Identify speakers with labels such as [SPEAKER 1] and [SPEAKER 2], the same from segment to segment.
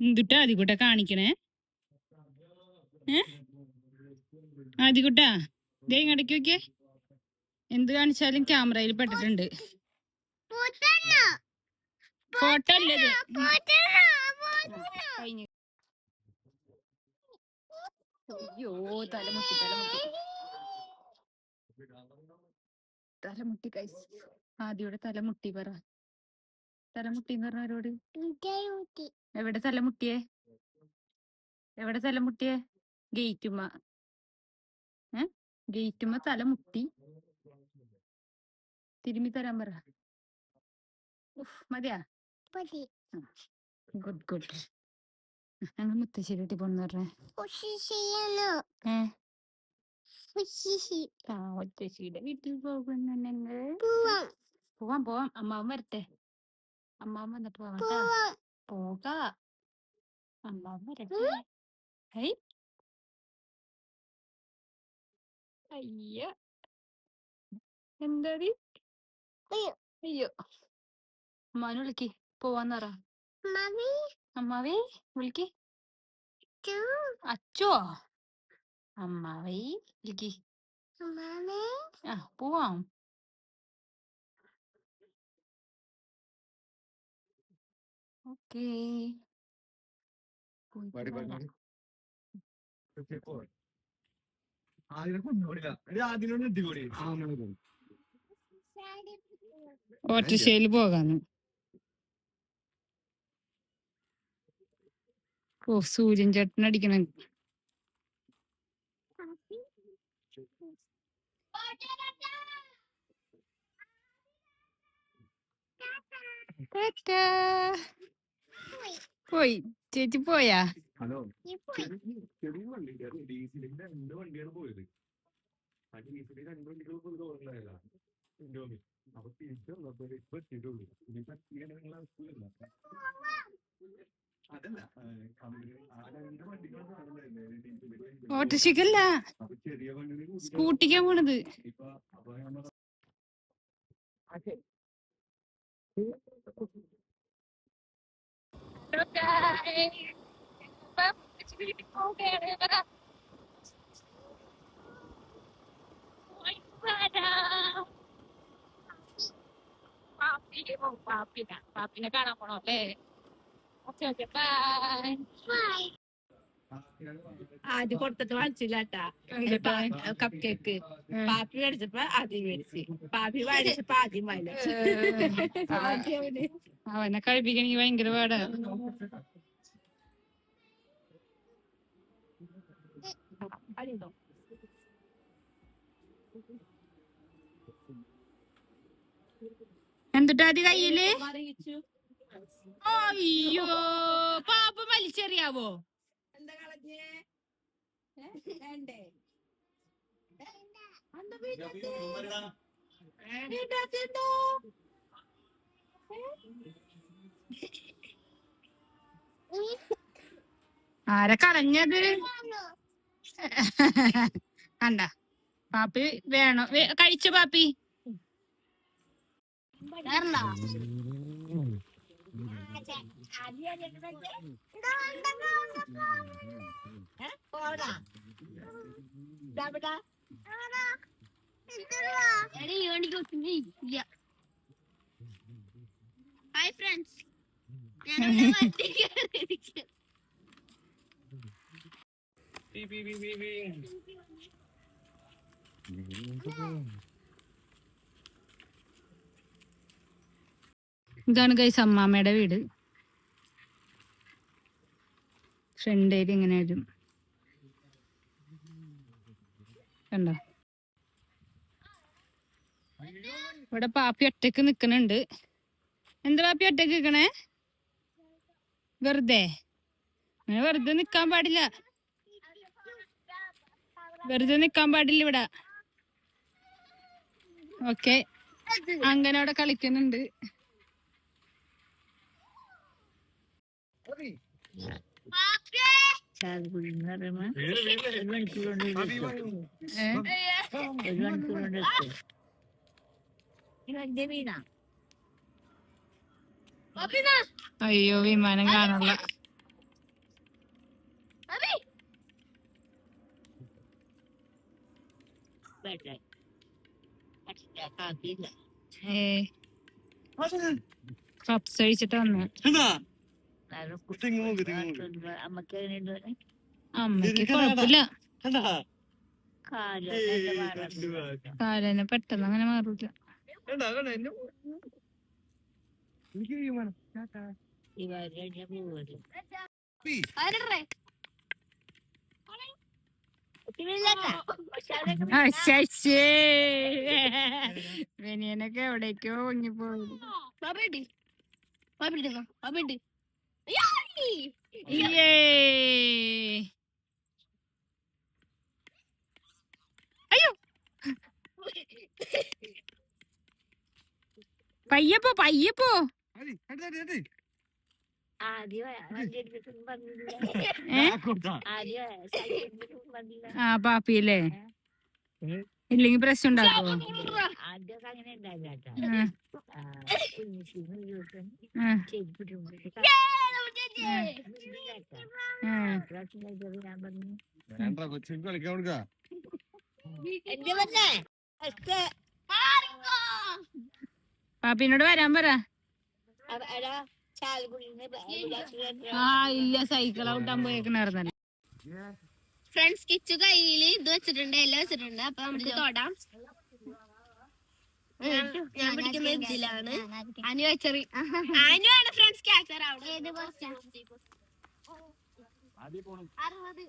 [SPEAKER 1] എന്തുട്ടാ അതികുട്ട കാണിക്കണേ. ഏ? അതികുട്ടാ ദേ ഇങ്ങടക്ക് നോക്കിയേ. എന്ത് കാണിച്ചാലും ക്യാമറയിൽ പെട്ടിട്ടുണ്ട്. ഫോട്ടോ തലമുട്ടി തലമുട്ടി തലമുട്ടി ആദ്യയുടെ തലമുട്ടി പറ. തലമുട്ടി എന്ന് പറഞ്ഞ ആരോട്? എവിടെ തലമുട്ടിയേ? എവിടെ തലമുട്ടിയേ? ഗേറ്റുമ്മ. ഏ? ഗേറ്റുമ്മ തലമുട്ടി. തിരുമി തരാൻ പറ. മതിയാ? Good good. ഞങ്ങൾ മുത്തശ്ശേരി പോണെന്ന് പറഞ്ഞേ. മുത്തശ്ശിയുടെ വീട്ടിൽ പോകുന്നു ഞങ്ങൾ പോവാം പോവാം. അമ്മാവൻ വരട്ടെ. അമ്മാവൻ വന്നിട്ട് പോവാം ട്ടാ. പോക അമ്മാമ്മ വരട്ടെ ഹൈ അയ്യ എന്താടി അയ്യോ അമ്മാവനെ വിളിക്ക് പോവാന്ന് പറ അമ്മാവേ വിളിക്ക് അച്ചോ അമ്മാവേ വിളിക്ക് ആ പോവാം ഓക്കേ
[SPEAKER 2] പാടി, പാടി, പാടി. ആദ്യം കൊണ്ടുപോടില്ല ആദ്യം ഇട്ടുകൂടി
[SPEAKER 1] ഓട്ടോറിക്ഷയിൽ പോകാന്ന് ഓ സൂര്യൻ ചേട്ടൻ അടിക്കണ ടാറ്റാ. പോയി. ചേച്ചി പോയാ?
[SPEAKER 2] ഹലോ. ചെറിയ വണ്ടി ഡീസലിന്റെ രണ്ട് വണ്ടിയാണ് പോയത്. ആ ഡീസലിൽ രണ്ട് വണ്ടികൾ പോയത് ഓർമ്മയില്ല ഇൻഡോമി അപ്പൊ തിരിച്ചു വന്നപ്പോ ഇപ്പൊ എത്തിയിട്ടുള്ളൂ. ഇനി പറ്റിയാണ് നിങ്ങൾ അവസ്ഥയില്ല അതല്ല ആ, രണ്ട് ഡീസലിന്റെ അപ്പൊ ചെറിയ വണ്ടികൾ
[SPEAKER 1] സ്കൂട്ടിക്കാ പോണത്.
[SPEAKER 2] ഇപ്പൊ അപ്പൊ നമ്മൾ
[SPEAKER 1] പാപ്പിനെ കാണാൻ പോണോ അല്ലേ ഓക്കെ ഓക്കെ ബൈ
[SPEAKER 3] ആദ്യം കൊടുത്തിട്ട് വാങ്ങിച്ചില്ലാട്ടാ? കപ്പ് കേക്ക് പാപ്പി മേടിച്ചപ്പോ ആദ്യം മേടിച്ച്. പാപ്പി മേടിച്ചപ്പോ ആദ്യം മേടിച്ചു
[SPEAKER 1] അവനെ. കഴിപ്പിക്കണെങ്കിൽ ഭയങ്കര എന്തുട്ടാ അത് കയ്യിൽ? അയ്യോ പാപ്പ വലിച്ചെറിയാവോ?
[SPEAKER 3] എന്താ കളഞ്ഞേ? വേണ്ടേ?
[SPEAKER 1] ആരെ കളഞ്ഞത്? കണ്ട? പാപ്പി വേണോ? കഴിച്ചോ പാപ്പി?
[SPEAKER 3] ഹായ് ഫ്രണ്ട്സ്
[SPEAKER 1] ഇതാണ് ഗൈസ് അമ്മാമ്മയുടെ വീട്. ഫ്രണ്ട് ഏരിയ ഇങ്ങനെ വരും. കണ്ടോ? ഇവിടെ പാപ്പി ഒറ്റയ്ക്ക് നിക്കണുണ്ട്. എന്താ പാപ്പി ഒറ്റയ്ക്ക് നിക്കണേ? വെറുതെ. അങ്ങനെ വെറുതെ നിക്കാൻ പാടില്ല. വെറുതെ നിക്കാൻ പാടില്ല ഇവിടെ. ഓക്കെ. അങ്ങനെ അവിടെ കളിക്കുന്നുണ്ട്? അയ്യോ വിമാനം കാണാനുള്ള ഏ പപ്സ് കഴിച്ചിട്ട് വന്നു അമ്മയ്ക്ക് കുഴപ്പമില്ല കാലന് പെട്ടെന്ന് അങ്ങനെ മാറൂല. അശ്ശേ വെനിയനൊക്കെ എവിടേക്കോ പൊങ്ങിപ്പോയി. അയ്യോ പയ്യപ്പോ പയ്യപ്പോ. ആ പാപ്പിയല്ലേ? ഇല്ലെങ്കി പ്രശ്നം
[SPEAKER 2] കൊടുക്ക.
[SPEAKER 1] പാപ്പിനോട് വരാൻ പറ. ആ ഇല്ല സൈക്കിൾ ഔട്ടാൻ പോയേക്കണായിരുന്നല്ലോ
[SPEAKER 4] ഫ്രണ്ട്സ് കിച്ചു കയ്യിൽ ഇത് വെച്ചിട്ടുണ്ട് എല്ലാം വെച്ചിട്ടുണ്ട്. അപ്പൊ നമുക്ക് തൊടാം. ഞാൻ പിടിക്കുന്ന ഇതിലാണ്. അനു വെച്ചറി. അനു ആണ് ഫ്രണ്ട്സ് ക്യാച്ചർ അവിടെ. അറുപത്.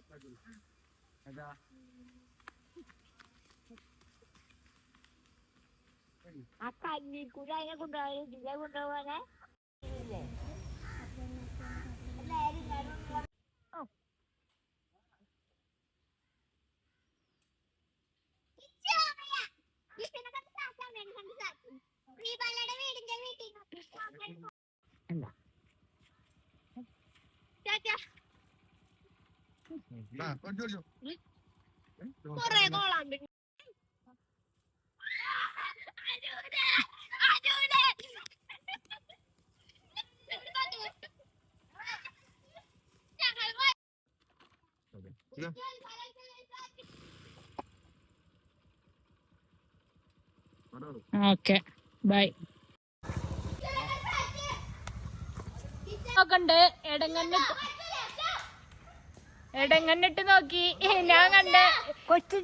[SPEAKER 4] ആ കഞ്ഞിക്കൂടെ കൂടെ അതിനെ കൊണ്ടുപോകാൻ ഇതിലെ കൊണ്ടുപോകാനെ. കൊറേ കോളാൻ പറ്റും
[SPEAKER 1] ഓക്കെ ബൈ നോക്കണ്ട് എടങ്ങന്നിട്ട് എടങ്ങന്നിട്ട് നോക്കി. ഞാൻ കണ്ട്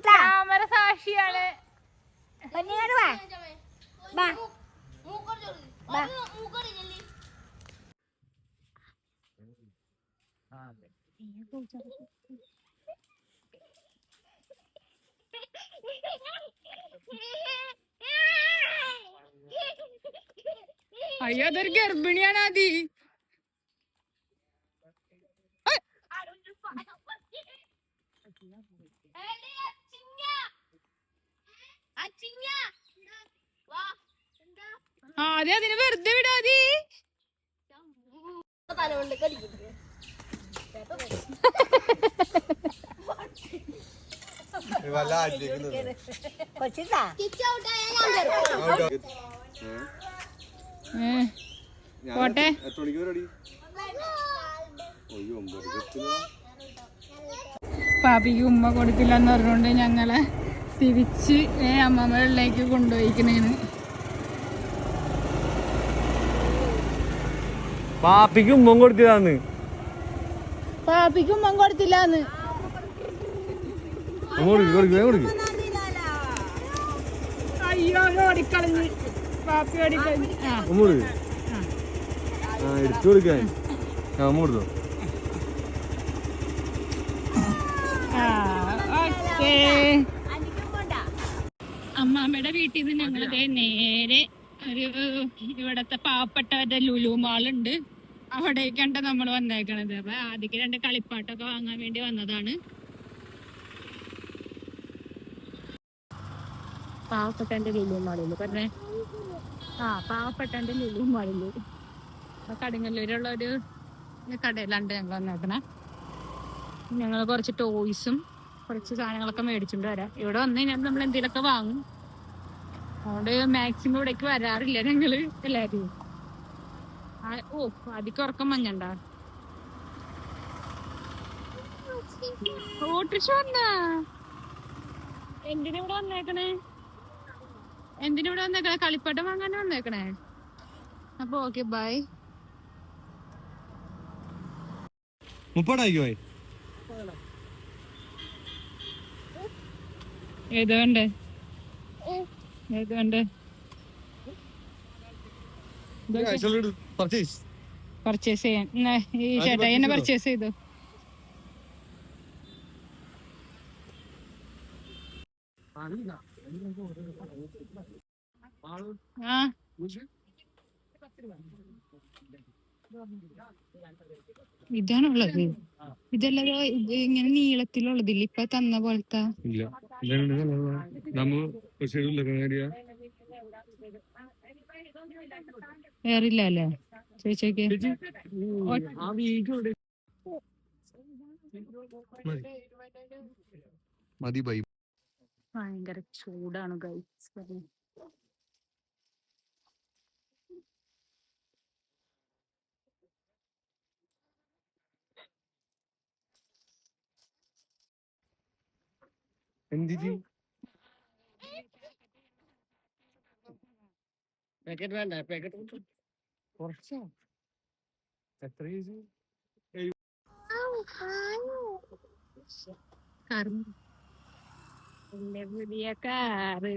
[SPEAKER 1] ക്യാമറ സാക്ഷിയാണ്. അയ്യോ അതൊരു ഗർഭിണിയാണ് ആദി. ആദ്യം അതിനെ വെറുതെ വിടാതി
[SPEAKER 2] വല്ല ആറ്റിലേക്ക്
[SPEAKER 1] പോട്ടെ. പാപ്പിക്ക് ഉമ്മ കൊടുക്കില്ല എന്ന് പറഞ്ഞുകൊണ്ട് ഞങ്ങളെ തിരിച്ച് ഏ അമ്മമ്മകളിലേക്ക് കൊണ്ടുപോയിക്കണേന്ന്
[SPEAKER 2] പാപ്പിക്ക് ഉമ്മ കൊടുത്തില്ലാന്ന്.
[SPEAKER 1] പാപ്പിക്ക് ഉമ്മ കൊടുത്തില്ലാന്ന്. അയ്യോ ഓടിക്കളഞ്ഞ്. ആ.
[SPEAKER 2] ഉമ്മ കൊടുക്ക്. ആ എടുത്തു കൊടുക്കാൻ
[SPEAKER 1] അമ്മാമ്മയുടെ വീട്ടിൽ നിന്ന് ഞങ്ങളത് നേരെ ഒരു ഇവിടത്തെ പാവപ്പെട്ടവരുടെ ലുലു മാളുണ്ട്. അവിടേക്കാണ് നമ്മൾ വന്നേക്കണത്. അപ്പൊ ആദ്യം രണ്ട് കളിപ്പാട്ടൊക്കെ വാങ്ങാൻ വേണ്ടി വന്നതാണ്. പാവപ്പെട്ട ലുലു മാളിൽ പറഞ്ഞേ. ആ പാവപ്പെട്ടന്റെ ലുലു മാളിൽ കടുങ്ങല്ലൂരുള്ള ഒരു കടയിലാണ്ട് ഞങ്ങൾ വന്നേക്കണേ ഞങ്ങൾ കുറച്ച് ടോയ്സും കുറച്ച് സാധനങ്ങളൊക്കെ മേടിച്ചുകൊണ്ട് വരാം ഇവിടെ വന്നു കഴിഞ്ഞാൽ നമ്മൾ എന്തെങ്കിലുമൊക്കെ വാങ്ങും അതുകൊണ്ട് മാക്സിമം ഇവിടേക്ക് വരാറില്ല ഞങ്ങൾ എല്ലാരും ഓ അതിക്ക് ഉറക്കം മഞ്ഞണ്ട ഓട്ടിഷ വന്നാ എന്തിനിവിടെ വന്നേക്കണേ എന്തിനിവിടെ വന്നേക്കണേ? കളിപ്പാട്ടം വാങ്ങാൻ വന്നേക്കണേ? അപ്പൊ ഓക്കെ ബൈ.
[SPEAKER 2] മുപ്പടായിക്കോ?
[SPEAKER 1] ഏത് വേണ്ടേ? ഏത് വേണ്ടേ?
[SPEAKER 2] പർച്ചേസ്
[SPEAKER 1] പർച്ചേസ് ചെയ്യാൻ. എന്നാ, ഈ ചേട്ടായി എന്നെ പർച്ചേസ് ചെയ്തു? ആ ഇതാണുള്ളത് ഇതല്ലതോ ഇത് ഇങ്ങനെ നീളത്തിലുള്ളതില്ല? ഇപ്പൊ തന്ന പോലത്തെ.
[SPEAKER 2] ഇല്ല. നമ്മ
[SPEAKER 1] വേറില്ല അല്ലേ? ചോദിച്ചോക്കെ.
[SPEAKER 2] മതി ബൈ.
[SPEAKER 1] ഭയങ്കര ചൂടാണ് ഗൈസ്
[SPEAKER 2] എന്തിജി
[SPEAKER 3] പാക്കറ്റ് വേണ്ട പാക്കറ്റ്
[SPEAKER 2] കുറച്ചോ? എത്ര ചേച്ചി
[SPEAKER 1] എന്റെ പുതിയ കാറ്.